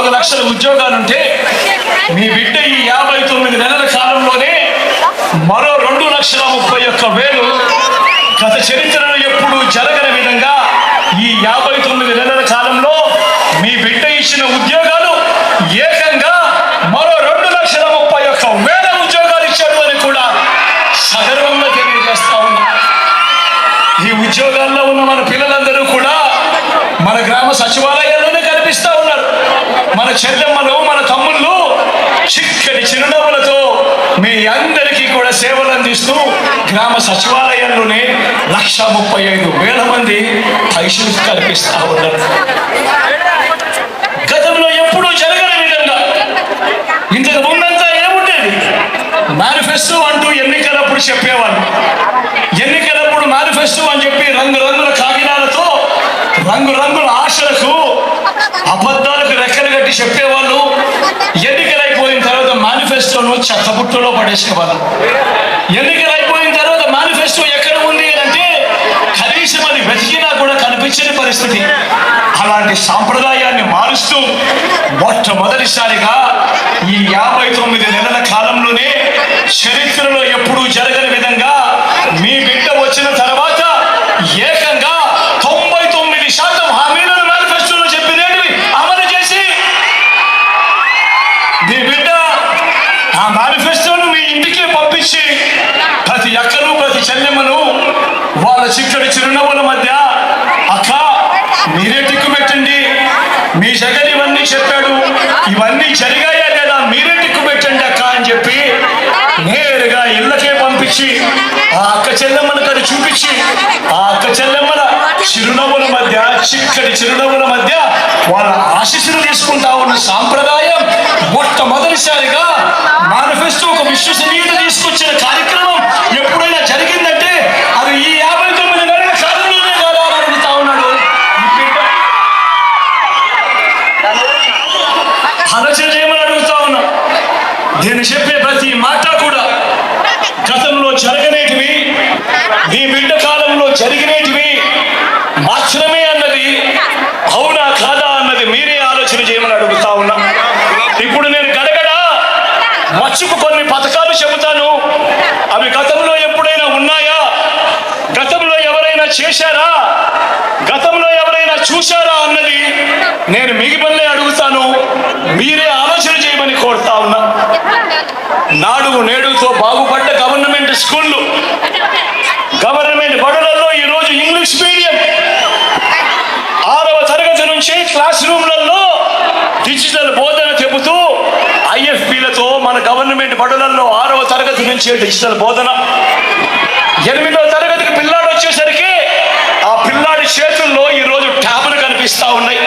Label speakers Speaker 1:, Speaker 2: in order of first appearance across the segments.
Speaker 1: నాలుగు లక్షల ఉద్యోగాలుంటే మీ బిడ్డ ఈ యాభై తొమ్మిది నెలల కాలంలోనే మరో రెండు లక్షల ముప్పై ఒక్క వేలు గత చరిత్రలో ఎప్పుడూ జరగని విధంగా ఈ యాభై తొమ్మిది నెలల కాలంలో మీ బిడ్డ ఇచ్చిన ఉద్యోగాలు ఏకంగా మరో రెండు లక్షల ముప్పై ఒక్క వేల ఉద్యోగాలు ఇచ్చాడు అని కూడా సగర్వంగా తెలియజేస్తా ఉన్నా. ఈ ఉద్యోగాల్లో ఉన్న మన పిల్లలందరూ కూడా మన గ్రామ సచివాలయాలు మన చెల్లెమ్మలు మన తమ్ముళ్ళు చిక్కని చిరునవ్వులతో మీ అందరికీ కూడా సేవలు అందిస్తూ గ్రామ సచివాలయంలోనే లక్ష ముప్పై ఐదు వేల మంది పైసలు కల్పిస్తా ఉన్నారు. గతంలో ఎప్పుడూ జరగని విధంగా ఇంతకు ముందంతా ఏముండేది? మేనిఫెస్టో అంటూ ఎన్నికలప్పుడు చెప్పేవాళ్ళు. ఎన్నికలప్పుడు మేనిఫెస్టో అని చెప్పి రంగురంగుల కాగితాలతో రంగురంగుల ఆశలకు అబద్ధాలకు రెక్కలు కట్టి చెప్పేవాళ్ళు ఎన్నికలైపోయిన తర్వాత మేనిఫెస్టోను చెత్తబుట్టలో పడేసేవాళ్ళు. ఎన్నికలైపోయిన తర్వాత మేనిఫెస్టో ఎక్కడ ఉంది అంటే కనీసం అది వెతికినా కూడా కనిపించని పరిస్థితి. అలాంటి సాంప్రదాయాన్ని మారుస్తూ మొట్టమొదటిసారిగా ఈ యాభై తొమ్మిది నెలల కాలంలోనే చరిత్రలో ఎప్పుడూ జరగని విధంగా మీ బిడ్డ వచ్చిన తర్వాత ఏకంగా తొంభై తొమ్మిది శాతం హామీలను మేనిఫెస్టోలో చెప్పినవి అమలు చేసి మీ బిడ్డ ఆ మేనిఫెస్టోను మీ ఇంటికి పంపించి ప్రతి అక్కను ప్రతి చెల్లెమ్మను వాళ్ళ చిక్కడి చిరునవ్వుల మధ్య అక్క మీరే టిక్కు పెట్టండి. మీ జగన్ ఇవన్నీ చెప్పాడు. ఇవన్నీ జరిగాయా లేదా? మీరే టిక్కు పెట్టండి అక్క అని చెప్పి నేరుగా ఇళ్ళకే పంపించి ఆ అక్క చెల్లెమ్మను కది చూపించి ఆ అక్క చెల్లెమ్మల చిరునవ్వుల మధ్య చిక్కడి చిరునవ్వుల మధ్య వాళ్ళ ఆశీస్సులు తీసుకుంటా ఉన్న సాంప్రదాయం మొట్టమొదటిసారిగా విశ్వసనీయత తీసుకొచ్చిన కార్యక్రమం ఎప్పుడైనా జరిగిందంటే అది ఈ యాభై తొమ్మిది నెలల కాలంలోనే కాదా అని అడుగుతా ఉన్నాడు. ఈ ఆలోచన చేయమని అడుగుతా ఉన్నా. నేను చెప్పే ప్రతి మాట కూడా గతంలో జరగనేటివి. మీ బిడ్డ కాలంలో జరిగిన మాత్రమే అన్నది అవునా కాదా అన్నది మీరే ఆలోచన చేయమని అడుగుతా ఉన్నా ఇప్పుడు నేను గడగడ మచ్చుకు కొన్ని పథకాలు చెబుతాను అవి గతంలో ఎప్పుడైనా ఉన్నాయా? గతంలో ఎవరైనా చేశారా? గతంలో ఎవరైనా చూశారా అన్నది నేను మిగిపల్లే అడుగుతాను. మీరే ఆలోచన చేయమని కోరుతా ఉన్నా. నాడు నేడుతో బాగుపడ్డ గవర్నమెంట్ స్కూళ్ళు గవర్నమెంట్ బడులలో ఈరోజు ఇంగ్లీష్ మీడియం. ఆరవ తరగతి నుంచి క్లాస్ రూమ్లలో డిజిటల్ బోధన చెబుతూ ఐఎఫ్పిలతో మన గవర్నమెంట్ బడులలో ఆరవ తరగతి నుంచి డిజిటల్ బోధన. ఎనిమిదవ తరగతికి పిల్లాడు వచ్చేసరికి ఆ పిల్లాడి చేతుల్లో ఈరోజు ట్యాబ్లు కనిపిస్తా ఉన్నాయి.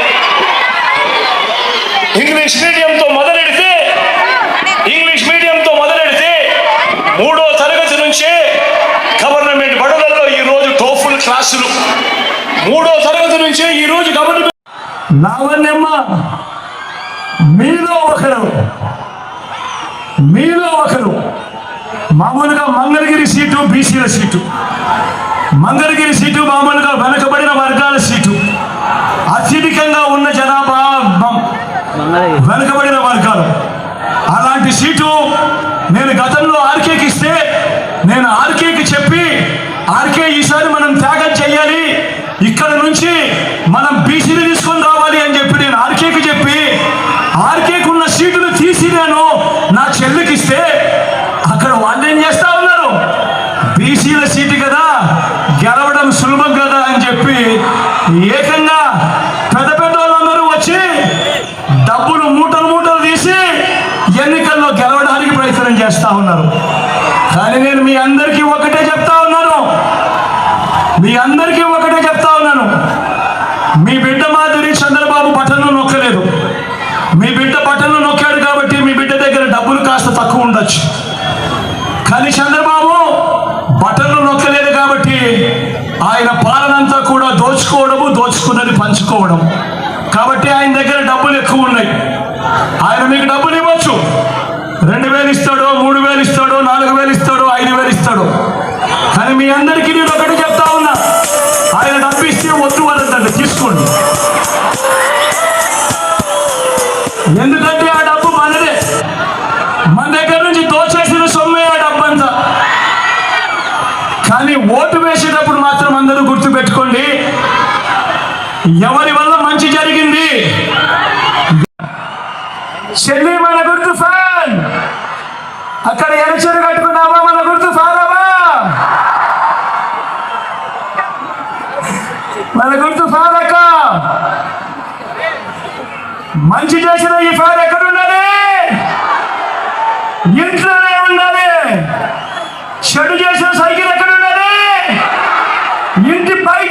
Speaker 1: ఇంగ్లీష్ మీడియంతో మొదలెడితే ఇంగ్లీష్ మీడియంతో మొదలెడితే మూడో తరగతి నుంచే గవర్నమెంట్ బడులలో ఈరోజు టోఫుల్ క్లాసులు. మూడో తరగతి నుంచే ఈరోజు గవర్నమెంట్ లావణ్యమ్మ మీలో ఒకరు. మీలో ఒకరు. మామూలుగా మంగళగిరి సీటు బీసీల సీటు. మంగళగిరి సీటు మామూలుగా వెనకబడిన వర్గాల సీటు. అత్యధికంగా ఉన్న జనాభా వెనుకబడిన వర్గాలు. అలాంటి సీటు నేను గతంలో ఆర్కేకి ఇస్తే నేను ఆర్కేకి చెప్పి ఆర్కే ఈసారి మనం త్యాగం చేయాలి ఇక్కడ నుంచి మనం బీసీని తీసుకొని రావాలి అని చెప్పి నేను ఆర్కేకి చెప్పి ఆర్కేకున్న సీటును తీసి నేను నా చెల్లికి ఇస్తే అక్కడ వాళ్ళు ఏం చేస్తా ఉన్నారు బీసీల సీటు కదా గెలవడం సులభం కదా అని చెప్పి ఏకంగా పెద్ద పెద్ద వాళ్ళందరూ వచ్చి డబ్బులు మూటలు మూటలు తీసి ఎన్నికల్లో గెలవడానికి ప్రయత్నం చేస్తా ఉన్నారు. కానీ నేను మీ అందరికీ ఒకటే చెప్తా ఉన్నాను. మీ అందరికీ ఒకటే చెప్తా ఉన్నాను. మీ బిడ్డ మాదిరి చంద్రబాబు బటన్ను నొక్కలేదు. మీ బిడ్డ బటన్ను నొక్కాడు కాబట్టి పంచుకోవడం. కాబట్టి ఆయన దగ్గర డబ్బులు ఎక్కువ ఉన్నాయి. ఆయన మీకు డబ్బులు ఇవ్వచ్చు. రెండు వేలు ఇస్తాడు మూడు వేలు ఇస్తాడు నాలుగు వేలు ఇస్తాడు ఐదు వేలు ఇస్తాడు. కానీ మీ అందరికీ నేను ఒకటి చెప్తా ఉన్నా. ఆయన డబ్బు ఇస్తే వద్దు వరదండి తీసుకోండి. ఎందుకంటే ఆ డబ్బు మనదే. మన దగ్గర నుంచి దోచేసిన సొమ్మే ఆ డబ్బు అంతా కానీ ఓటు ఎవరి వల్ల మంచి జరిగింది? మన గుర్తు ఫ్యాన్. అక్కడ ఎరచరు కట్టుకున్నావా మన గుర్తు ఫారావా మన గుర్తు ఫారక్క మంచి చేసిన ఈ ఫార్ ఎక్కడ ఉన్నది ఇంట్లోనే ఉన్నది. చెడు చేసిన సైకిల్ ఎక్కడ ఉన్నది ఇంటి పై